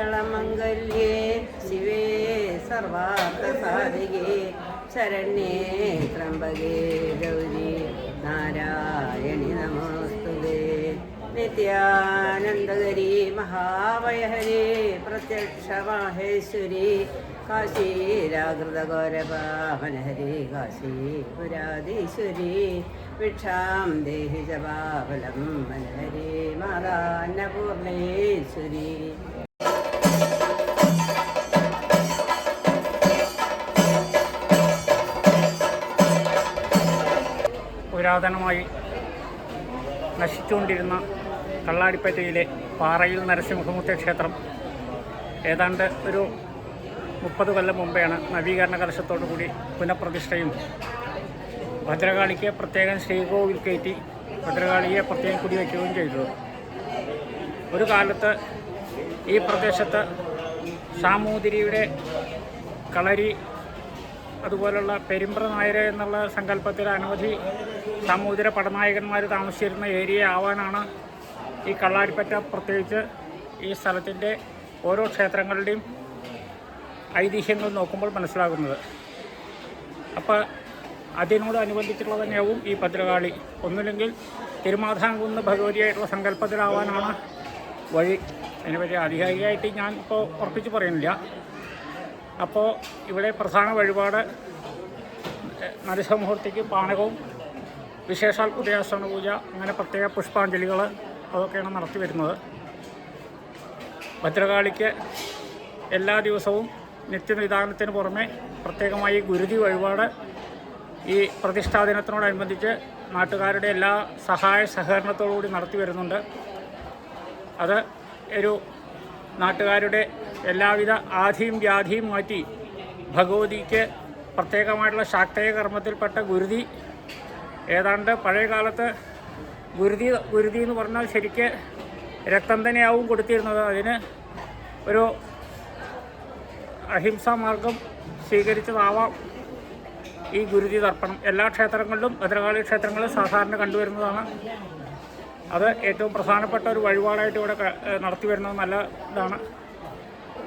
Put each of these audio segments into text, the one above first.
സർവമംഗളമംഗല്യേ ശിവേ സർവാർത്ഥസാധികേ ശരണ്യേ ത്രംബകേ ഗൗരി നാരായണി നമോസ്തുതേ. നിത്യാനന്ദഗരി മഹാവയഹരി പ്രത്യക്ഷ മാഹേശ്വരി കാശീരാകൃതഗൗരപാവനഹരി കാശീപുരാധീശ്വരി ഭിക്ഷാം ദേഹി ജപാഫലം മനഹരി മാതാന്നപൂർണേശ്വരി. പുരാതനമായി നശിച്ചുകൊണ്ടിരുന്ന കള്ളാടിപ്പറ്റയിലെ പാറയിൽ നരസിംഹമൂർത്തി ക്ഷേത്രം. ഏതാണ്ട് ഒരു മുപ്പത് കൊല്ലം മുമ്പെയാണ് നവീകരണ കലശത്തോടു കൂടി പുനഃപ്രതിഷ്ഠയും. ഭദ്രകാളിക്ക് പ്രത്യേകം ശ്രീകോവിൽ കയറ്റി ഭദ്രകാളിയെ പ്രത്യേകം കുടിവയ്ക്കുകയും ചെയ്തത് ഒരു കാലത്ത് ഈ പ്രദേശത്ത് സാമൂതിരിയുടെ കളരി അതുപോലുള്ള പെരുമ്പ്ര നായർ എന്നുള്ള സങ്കല്പത്തിൽ അനവധി സാമൂതിര പടനായകന്മാർ താമസിച്ചിരുന്ന ഏരിയ ആവാനാണ് ഈ കള്ളാരിപ്പറ്റ പ്രത്യേകിച്ച് ഈ സ്ഥലത്തിന്റെ ഓരോ ക്ഷേത്രങ്ങളുടെയും ഐതിഹ്യങ്ങൾ നോക്കുമ്പോൾ മനസ്സിലാകുന്നത്. അപ്പോൾ അതിനോടനുബന്ധിച്ചുള്ള തന്നെയാവും ഈ ഭദ്രകാളി. ഒന്നുമില്ലെങ്കിൽ തിരുമാധാംകുന്ന് ഭഗവതിയായിട്ടുള്ള സങ്കല്പത്തിലാവാനാണ് വഴി. അതിനെപ്പറ്റി ആധികാരികമായിട്ട് ഞാൻ ഇപ്പോൾ ഉറപ്പിച്ച് പറയുന്നില്ല. അപ്പോൾ ഇവിടെ പ്രധാന വഴിപാട് നരസിംഹമൂർത്തിക്ക് പാനകവും വിശേഷാൽ ഉദയാസന പൂജ അങ്ങനെ പ്രത്യേക പുഷ്പാഞ്ജലികൾ അതൊക്കെയാണ് നടത്തി വരുന്നത്. ഭദ്രകാളിക്ക് എല്ലാ ദിവസവും നിത്യനിദാനത്തിന് പുറമെ പ്രത്യേകമായി ഗുരുതി വഴിപാട് ഈ പ്രതിഷ്ഠാ ദിനത്തിനോടനുബന്ധിച്ച് നാട്ടുകാരുടെ എല്ലാ സഹായ സഹകരണത്തോടുകൂടി നടത്തി വരുന്നുണ്ട്. അത് ഒരു നാട്ടുകാരുടെ എല്ലാവിധ ആധിയും വ്യാധിയും മാറ്റി ഭഗവതിക്ക് പ്രത്യേകമായിട്ടുള്ള ശാക്തേയ കർമ്മത്തിൽപ്പെട്ട ഗുരുതി ഏതാണ്ട് പഴയ കാലത്ത് ഗുരുതി ഗുരുതി എന്ന് പറഞ്ഞാൽ ശരിക്ക് രക്തം തന്നെയാവും കൊടുത്തിരുന്നത്. അതിന് ഒരു അഹിംസാ മാർഗം സ്വീകരിച്ചതാവാം ഈ ഗുരുതി തർപ്പണം. എല്ലാ ക്ഷേത്രങ്ങളിലും ഭദ്രകാളി ക്ഷേത്രങ്ങളിലും സാധാരണ കണ്ടുവരുന്നതാണ്. അത് ഏറ്റവും പ്രധാനപ്പെട്ട ഒരു വഴിപാടായിട്ട് ഇവിടെ നടത്തി വരുന്നത് നല്ല ഇതാണ്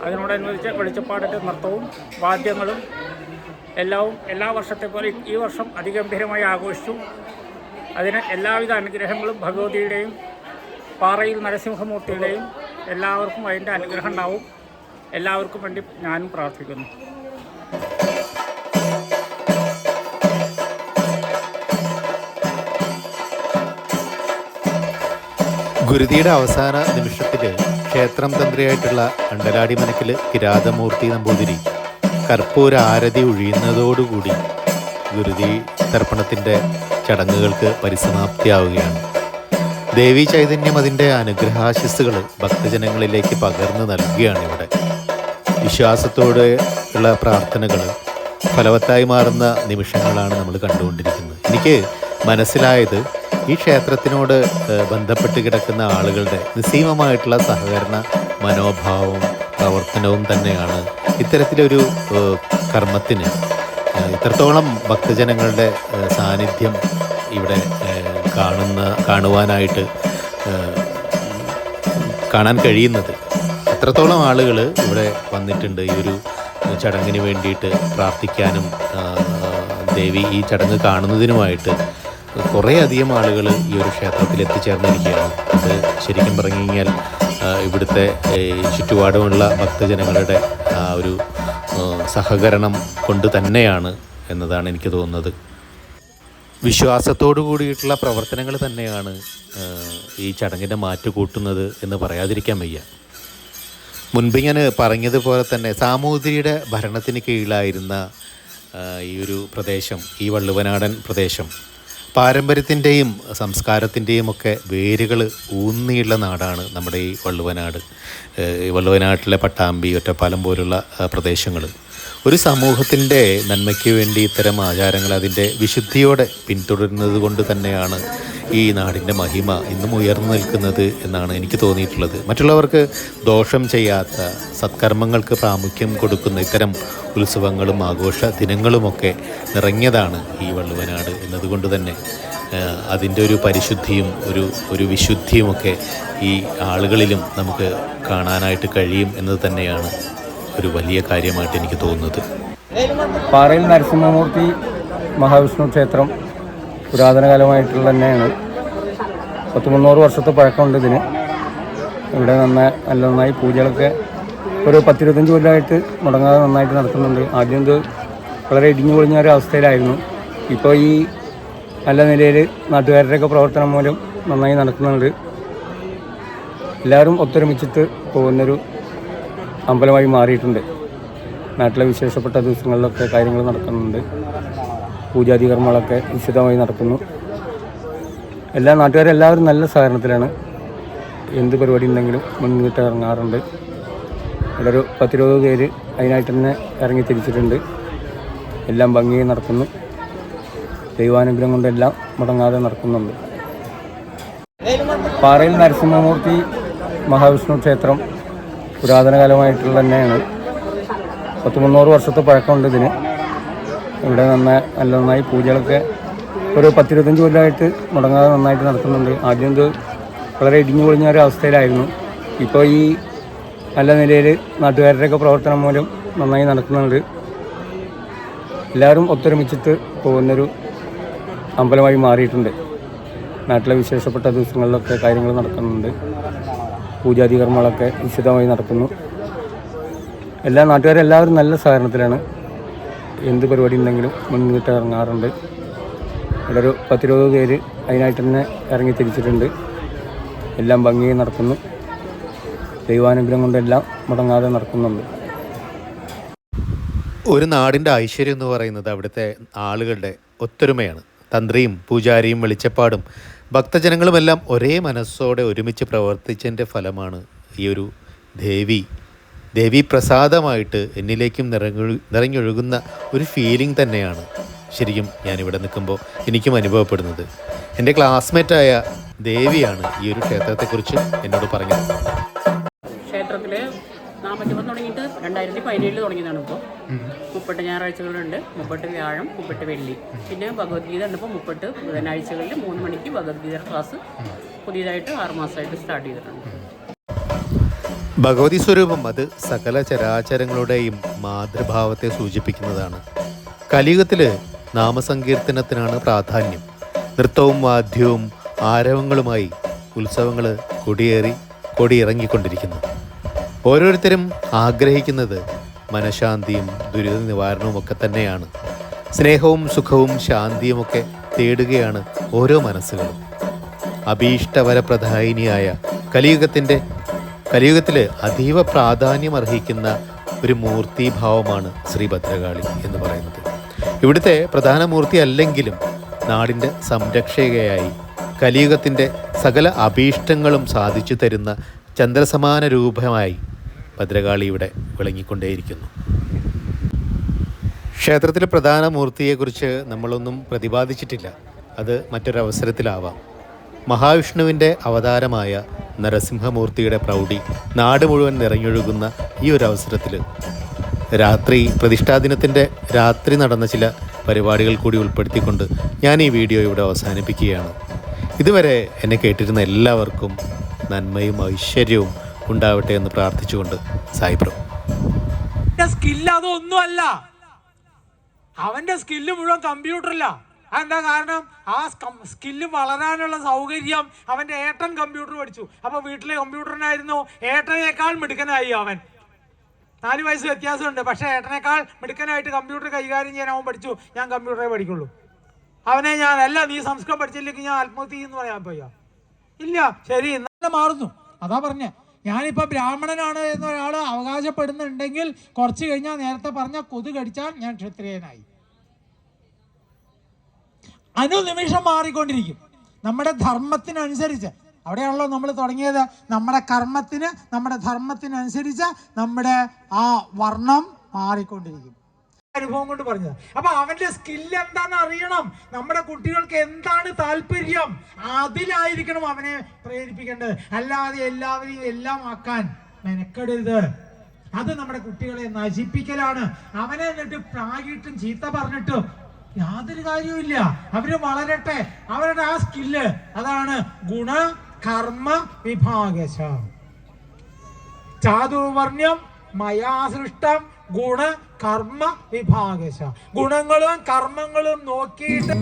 അതിനോടനുബന്ധിച്ച് വെളിച്ചപ്പാടിന്റെ നൃത്തവും വാദ്യങ്ങളും എല്ലാവും എല്ലാ വർഷത്തെ പോലെ ഈ വർഷം അതിഗംഭീരമായി ആഘോഷിച്ചു. അതിന് എല്ലാവിധ അനുഗ്രഹങ്ങളും ഭഗവതിയുടെയും പാറയിൽ നരസിംഹമൂർത്തിയുടെയും എല്ലാവർക്കും അതിന്റെ അനുഗ്രഹം ഉണ്ടാവും. എല്ലാവർക്കും വേണ്ടി ഞാനും പ്രാർത്ഥിക്കുന്നു. ഗുരുതിയുടെ അവസാന നിമിഷത്തിൽ ക്ഷേത്രം തന്ത്രിയായിട്ടുള്ള അണ്ടലാടി മനക്കിൽ കിരാതമൂർത്തി നമ്പൂതിരി കർപ്പൂര ആരതി ഒഴിയുന്നതോടുകൂടി ഗുരുതി തർപ്പണത്തിന്റെ ചടങ്ങുകൾക്ക് പരിസമാപ്തിയാവുകയാണ്. ദേവി ചൈതന്യം അതിന്റെ അനുഗ്രഹാശിസ്സുകൾ ഭക്തജനങ്ങളിലേക്ക് പകർന്നു നൽകുകയാണ് ഇവിടെ വിശ്വാസത്തോടെ ഉള്ള പ്രാർത്ഥനകൾ ഫലവത്തായി മാറുന്ന നിമിഷങ്ങളാണ് നമ്മൾ കണ്ടുകൊണ്ടിരിക്കുന്നത്. എനിക്ക് മനസ്സിലായത് ഈ ക്ഷേത്രത്തിനോട് ബന്ധപ്പെട്ട് കിടക്കുന്ന ആളുകളുടെ നിസ്സീമമായിട്ടുള്ള സഹകരണ മനോഭാവവും പ്രവർത്തനവും തന്നെയാണ് ഇത്തരത്തിലൊരു കർമ്മത്തിന്. ഇത്രത്തോളം ഭക്തജനങ്ങളുടെ സാന്നിധ്യം ഇവിടെ കാണുന്ന കാണുവാനായിട്ട് കാണാൻ കഴിയുന്നത്. അത്രത്തോളം ആളുകൾ ഇവിടെ വന്നിട്ടുണ്ട് ഈ ഒരു ചടങ്ങിന് വേണ്ടിയിട്ട് പ്രാർത്ഥിക്കാനും ദേവി ഈ ചടങ്ങ് കാണുന്നതിനുമായിട്ട്. കുറേയധികം ആളുകൾ ഈ ഒരു ക്ഷേത്രത്തിൽ എത്തിച്ചേർന്നിരിക്കുകയാണ് അത് ശരിക്കും പറഞ്ഞു കഴിഞ്ഞാൽ ഇവിടുത്തെ ചുറ്റുപാടുമുള്ള ഭക്തജനങ്ങളുടെ ആ ഒരു സഹകരണം കൊണ്ട് തന്നെയാണ് എന്നതാണ് എനിക്ക് തോന്നുന്നത്. വിശ്വാസത്തോടു കൂടിയിട്ടുള്ള പ്രവർത്തനങ്ങൾ തന്നെയാണ് ഈ ചടങ്ങിന്റെ മാറ്റ് കൂട്ടുന്നത് എന്ന് പറയാതിരിക്കാൻ വയ്യ. മുൻപ് ഞാൻ പറഞ്ഞതുപോലെ തന്നെ സാമൂതിരിയുടെ ഭരണത്തിന് കീഴിലായിരുന്ന ഈ ഒരു പ്രദേശം ഈ വള്ളുവനാടൻ പ്രദേശം പാരമ്പര്യത്തിന്റെയും സംസ്കാരത്തിന്റെയും ഒക്കെ വേരുകൾ ഊന്നിയുള്ള നാടാണ് നമ്മുടെ ഈ വള്ളുവനാട്. വള്ളുവനാട്ടിലെ പട്ടാമ്പി ഒറ്റപ്പാലം പോലുള്ള പ്രദേശങ്ങൾ. ഒരു സമൂഹത്തിന്റെ നന്മയ്ക്ക് വേണ്ടി ഇത്തരം ആചാരങ്ങൾ അതിന്റെ വിശുദ്ധിയോടെ പിന്തുടരുന്നത് കൊണ്ട് തന്നെയാണ് ഈ നാടിന്റെ മഹിമ ഇന്നും ഉയർന്നു നിൽക്കുന്നത് എന്നാണ് എനിക്ക് തോന്നിയിട്ടുള്ളത്. മറ്റുള്ളവർക്ക് ദോഷം ചെയ്യാത്ത സത്കർമ്മങ്ങൾക്ക് പ്രാമുഖ്യം കൊടുക്കുന്ന ഇത്തരം ഉത്സവങ്ങളും ആഘോഷ ദിനങ്ങളുമൊക്കെ നിറഞ്ഞതാണ് ഈ വള്ളുവനാട് എന്നതുകൊണ്ട് തന്നെ അതിന്റെ ഒരു പരിശുദ്ധിയും ഒരു ഒരു വിശുദ്ധിയുമൊക്കെ ഈ ആളുകളിലും നമുക്ക് കാണാനായിട്ട് കഴിയും എന്നത് തന്നെയാണ്. ഒരു വലിയ കാര്യമായിട്ട് എനിക്ക് തോന്നുന്നത്. പാറയിൽ നരസിംഹമൂർത്തി മഹാവിഷ്ണു ക്ഷേത്രം പുരാതന കാലമായിട്ടുള്ള തന്നെയാണ്. പത്ത് മുന്നൂറ് വർഷത്തെ പഴക്കമുണ്ട് ഇതിന്. ഇവിടെ നന്നായി നല്ല നന്നായി പൂജകളൊക്കെ ഒരു പത്തിരുപത്തഞ്ച് കൊല്ലമായിട്ട് മുടങ്ങാതെ നന്നായിട്ട് നടത്തുന്നുണ്ട് ആദ്യം ഇത് വളരെ ഇടിഞ്ഞു പൊളിഞ്ഞ ഒരു അവസ്ഥയിലായിരുന്നു. ഇപ്പോൾ ഈ നല്ല നിലയിൽ നാട്ടുകാരുടെയൊക്കെ പ്രവർത്തനം മൂലം നന്നായി നടക്കുന്നുണ്ട്. എല്ലാവരും ഒത്തൊരുമിച്ചിട്ട് പോകുന്നൊരു അമ്പലമായി മാറിയിട്ടുണ്ട്. നാട്ടിലെ വിശേഷപ്പെട്ട ദിവസങ്ങളിലൊക്കെ കാര്യങ്ങൾ നടക്കുന്നുണ്ട്. പൂജാതി കർമ്മങ്ങളൊക്കെ വിശദമായി നടക്കുന്നു. എല്ലാ നാട്ടുകാരെല്ലാവരും നല്ല സഹകരണത്തിലാണ് എന്ത് പരിപാടി ഉണ്ടെങ്കിലും മുൻകിട്ട് ഇറങ്ങാറുണ്ട്. ഇവിടെ ഒരു പത്തിരുപത് പേര് അതിനായിട്ട് തന്നെ ഇറങ്ങി തിരിച്ചിട്ടുണ്ട്. എല്ലാം ഭംഗിയായി നടക്കുന്നു. ദൈവാനുഗ്രഹം കൊണ്ടെല്ലാം മുടങ്ങാതെ നടക്കുന്നുണ്ട്. പാറയിൽ നരസിംഹമൂർത്തി മഹാവിഷ്ണു ക്ഷേത്രം പുരാതന കാലമായിട്ടുള്ള തന്നെയാണ് പത്ത് മുന്നൂറ് വർഷത്തെ പഴക്കമുണ്ട് ഇതിന്. ഇവിടെ നന്നായി നല്ല നന്നായി പൂജകളൊക്കെ ഒരു പത്തിരുപത്തഞ്ച് കൊല്ലമായിട്ട് മുടങ്ങാതെ നന്നായിട്ട് നടത്തുന്നുണ്ട് ആദ്യം ഇത് വളരെ ഇടിഞ്ഞു പൊളിഞ്ഞ ഒരു അവസ്ഥയിലായിരുന്നു. ഇപ്പോൾ ഈ നല്ല നിലയിൽ നാട്ടുകാരുടെയൊക്കെ പ്രവർത്തനം മൂലം നന്നായി നടക്കുന്നുണ്ട്. എല്ലാവരും ഒത്തൊരുമിച്ചിട്ട് പോകുന്നൊരു അമ്പലമായി മാറിയിട്ടുണ്ട്. നാട്ടിലെ വിശേഷപ്പെട്ട ദിവസങ്ങളിലൊക്കെ കാര്യങ്ങൾ നടക്കുന്നുണ്ട്. പൂജാതി കർമ്മങ്ങളൊക്കെ വിശദമായി നടക്കുന്നു. എല്ലാ നാട്ടുകാരെല്ലാവരും നല്ല സഹകരണത്തിലാണ് എന്ത് പരിപാടി ഉണ്ടെങ്കിലും മുൻകിട്ട് ഇറങ്ങാറുണ്ട്. ഇവിടെ ഒരു പത്തിരുപത് പേര് അതിനായിട്ട് തന്നെ ഇറങ്ങി തിരിച്ചിട്ടുണ്ട്. എല്ലാം ഭംഗിയായി നടക്കുന്നു. ദൈവാനുഗ്രഹം കൊണ്ടെല്ലാം മുടങ്ങാതെ നടക്കുന്നുണ്ട്. ഒരു നാടിന്റെ ഐശ്വര്യം എന്ന് പറയുന്നത് അവിടുത്തെ ആളുകളുടെ ഒത്തൊരുമയാണ്. തന്ത്രിയും പൂജാരിയും വെളിച്ചപ്പാടും ഭക്തജനങ്ങളുമെല്ലാം ഒരേ മനസ്സോടെ ഒരുമിച്ച് പ്രവർത്തിച്ചതിന്റെ ഫലമാണ് ഈ ഒരു ദേവി. ദേവി പ്രസാദമായിട്ട് എന്നിലേക്കും നിറഞ്ഞൊഴു നിറഞ്ഞൊഴുകുന്ന ഒരു ഫീലിംഗ് തന്നെയാണ് ശരിക്കും ഞാനിവിടെ നിൽക്കുമ്പോൾ എനിക്കും അനുഭവപ്പെടുന്നത്. എന്റെ ക്ലാസ്മേറ്റായ ദേവിയാണ് ഈ ഒരു ക്ഷേത്രത്തെക്കുറിച്ച് എന്നോട് പറഞ്ഞത്. നാൽപ്പത്തിപ്പം തുടങ്ങിയിട്ട് രണ്ടായിരത്തി പതിനേഴിൽ തുടങ്ങിയതാണ് ഇപ്പോൾ. മുപ്പട്ട് ഞായറാഴ്ചകളുണ്ട്. മുപ്പട്ട് വ്യാഴം മുപ്പട്ട് വെള്ളി. പിന്നെ ഭഗവത്ഗീത ഉണ്ട്. ഇപ്പോൾ മുപ്പട്ട് ബുധനാഴ്ചകളിൽ മൂന്ന് മണിക്ക് ഭഗവത്ഗീത ക്ലാസ് പുതിയതായിട്ട് ആറ് മാസമായിട്ട് സ്റ്റാർട്ട് ചെയ്തിട്ടുണ്ട്. ഭഗവതി സ്വരൂപം അത് സകല ചരാചരങ്ങളുടെയും മാതൃഭാവത്തെ സൂചിപ്പിക്കുന്നതാണ്. കലിയുഗത്തിൽ നാമസങ്കീർത്തനത്തിനാണ് പ്രാധാന്യം. നൃത്തവും വാദ്യവും ആരവങ്ങളുമായി ഉത്സവങ്ങൾ കൊടിയേറി കൊടിയിറങ്ങിക്കൊണ്ടിരിക്കുന്നു. ഓരോരുത്തരും ആഗ്രഹിക്കുന്നത് മനഃശാന്തിയും ദുരിത നിവാരണവും ഒക്കെ തന്നെയാണ്. സ്നേഹവും സുഖവും ശാന്തിയുമൊക്കെ തേടുകയാണ് ഓരോ മനസ്സുകളും. അഭീഷ്ടവരപ്രധായിനിയായ കലിയുഗത്തിന്റെ കലിയുഗത്തിൽ അതീവ പ്രാധാന്യം അർഹിക്കുന്ന ഒരു മൂർത്തിഭാവമാണ് ശ്രീ ഭദ്രകാളി എന്ന് പറയുന്നത്. ഇവിടുത്തെ പ്രധാന മൂർത്തി അല്ലെങ്കിലും നാടിന്റെ സംരക്ഷകയായി കലിയുഗത്തിന്റെ സകല അഭീഷ്ടങ്ങളും സാധിച്ചു തരുന്ന ചന്ദ്രസമാന രൂപമായി ഭദ്രകാളി ഇവിടെ വിളങ്ങിക്കൊണ്ടേയിരിക്കുന്നു. ക്ഷേത്രത്തിലെ പ്രധാന മൂർത്തിയെക്കുറിച്ച് നമ്മളൊന്നും പ്രതിപാദിച്ചിട്ടില്ല. അത് മറ്റൊരവസരത്തിലാവാം. മഹാവിഷ്ണുവിന്റെ അവതാരമായ നരസിംഹമൂർത്തിയുടെ പ്രൗഢി നാട് മുഴുവൻ നിറഞ്ഞൊഴുകുന്ന ഈ ഒരു അവസരത്തിൽ. രാത്രി പ്രതിഷ്ഠാദിനത്തിന്റെ രാത്രി നടന്ന ചില പരിപാടികൾ കൂടി ഉൾപ്പെടുത്തിക്കൊണ്ട് ഞാൻ ഈ വീഡിയോ ഇവിടെ അവസാനിപ്പിക്കുകയാണ്. ഇതുവരെ എന്നെ കേട്ടിരുന്ന എല്ലാവർക്കും നന്മയും ഐശ്വര്യവും ഉണ്ടാവട്ടെ എന്ന് പ്രാർത്ഥിച്ചുകൊണ്ട് സായിബ്രോ സ്കില്ല് അതൊന്നുമല്ല. അവന്റെ സ്കില്ല് മുഴുവൻ കമ്പ്യൂട്ടറില്ല അതെന്താ കാരണം? ആ സ്കില്ല് വളരാനുള്ള സൗകര്യം അവന്റെ ഏട്ടൻ കമ്പ്യൂട്ടർ പഠിച്ചു. അപ്പൊ വീട്ടിലെ കമ്പ്യൂട്ടറിനായിരുന്നു ഏട്ടനേക്കാൾ മിടുക്കനായി അവൻ. നാല് വയസ്സ് വ്യത്യാസമുണ്ട്. പക്ഷെ ഏട്ടനേക്കാൾ മിടുക്കനായിട്ട് കമ്പ്യൂട്ടർ കൈകാര്യം ചെയ്യാൻ അവൻ പഠിച്ചു. ഞാൻ കമ്പ്യൂട്ടറെ പഠിക്കുള്ളൂ. അവനെ ഞാൻ അല്ല നീ സംസ്കൃതം പഠിച്ചില്ലെങ്കിൽ ഞാൻ ആത്മഹത്യ എന്ന് പറയാൻ പോയ? ഇല്ല ശരി ഇന്നലെ മാറുന്നു. അതാ പറഞ്ഞേ. ഞാനിപ്പോ ബ്രാഹ്മണനാണ് എന്നൊരാൾ അവകാശപ്പെടുന്നുണ്ടെങ്കിൽ കുറച്ച് കഴിഞ്ഞാൽ നേരത്തെ പറഞ്ഞ കൊതു കടിച്ചാൽ ഞാൻ ക്ഷത്രിയനായി. അനുനിമിഷം മാറിക്കൊണ്ടിരിക്കും. നമ്മുടെ ധർമ്മത്തിനനുസരിച്ച്. അവിടെയാണല്ലോ നമ്മൾ തുടങ്ങിയത്. നമ്മുടെ കർമ്മത്തിന് നമ്മുടെ ധർമ്മത്തിനനുസരിച്ച് നമ്മുടെ ആ വർണം മാറിക്കൊണ്ടിരിക്കും. അനുഭവം കൊണ്ട് പറഞ്ഞത്. അപ്പൊ അവന്റെ സ്കില്ല് എന്താണെന്ന് അറിയണം. നമ്മുടെ കുട്ടികൾക്ക് എന്താണ് താല്പര്യം? അതിലായിരിക്കണം അവനെ പ്രേരിപ്പിക്കേണ്ടത്. അല്ലാതെ എല്ലാവരെയും എല്ലാം ആക്കാൻ മെനക്കെടരുത്. അത് നമ്മുടെ കുട്ടികളെ നശിപ്പിക്കലാണ്. അവനെ എന്നിട്ട് പ്രാഗിട്ടും ചീത്ത പറഞ്ഞിട്ടും യാതൊരു കാര്യവുമില്ല അവർ വളരട്ടെ. അവരുടെ ആ സ്കില്ല് അതാണ് ഗുണ കർമ്മ വിഭാഗശ. ചാതുവർണ്യം മയാ സൃഷ്ടം ഗുണ കർമ്മ വിഭാഗശ. ഗുണങ്ങളും കർമ്മങ്ങളും നോക്കിയിട്ട്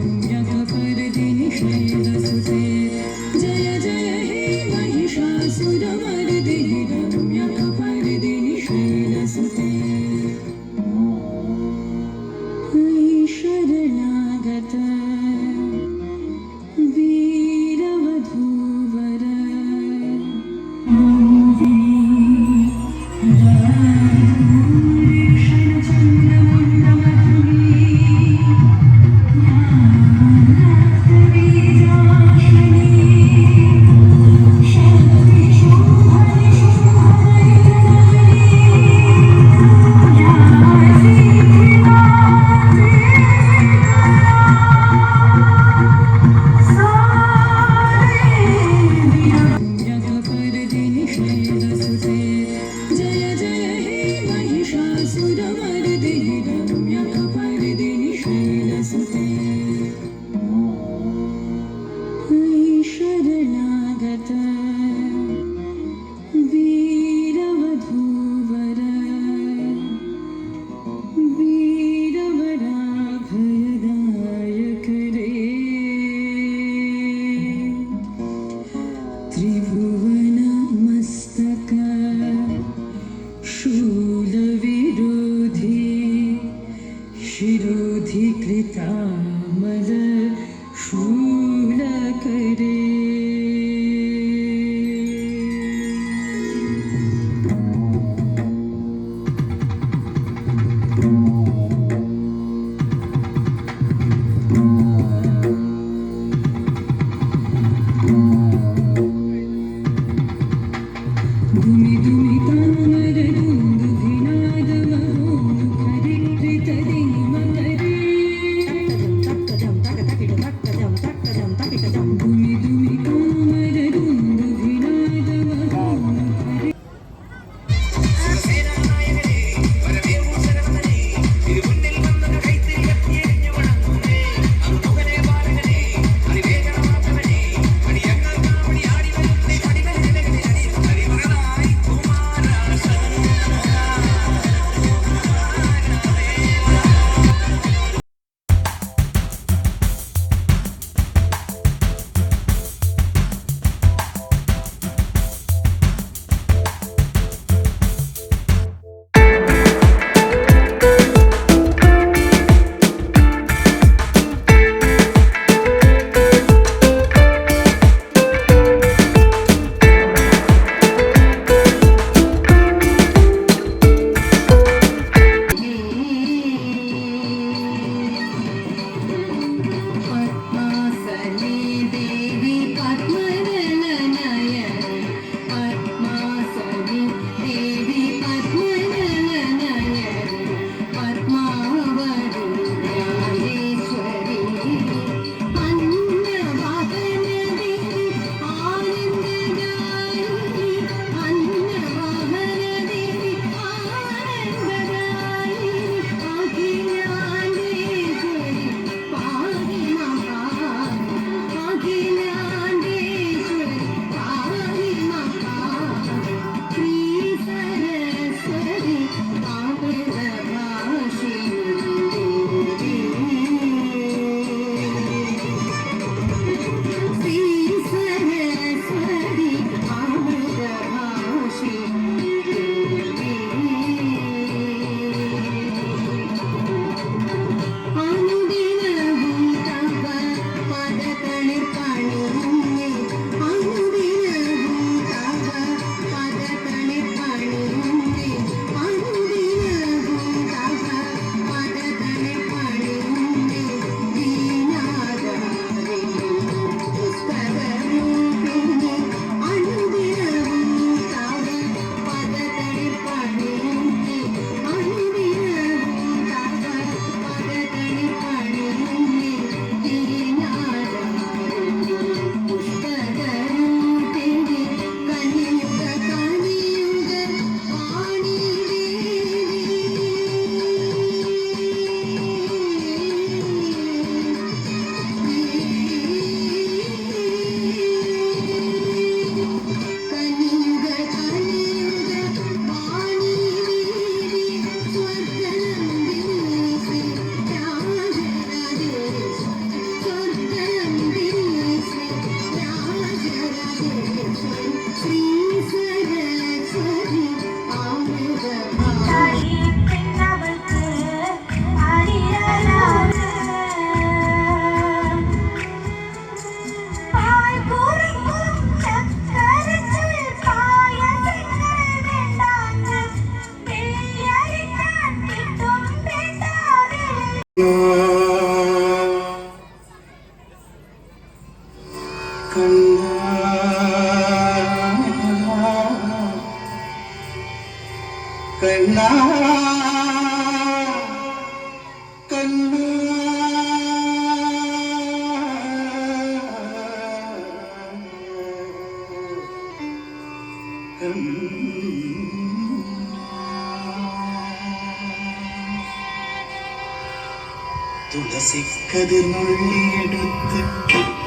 തുളസിക്കതിർ നുള്ളിയെടുത്ത്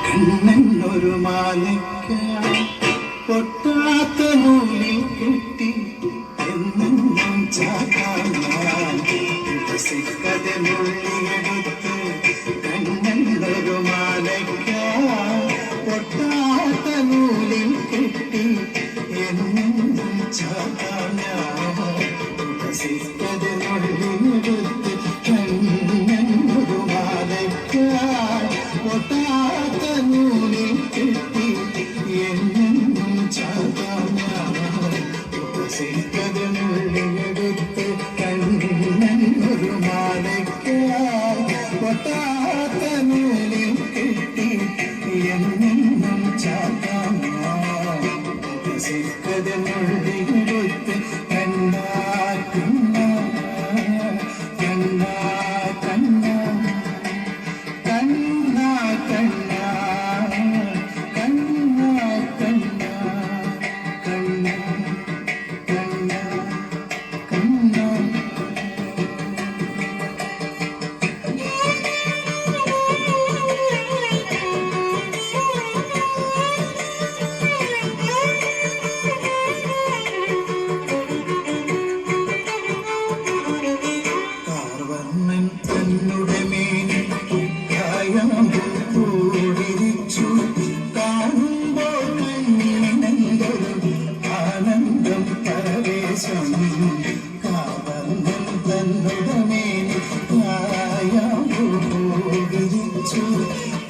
കണ്ണൻ ഒരു മാലയ്ക്ക പൊട്ടാത്ത നൂലിൽ Brasil.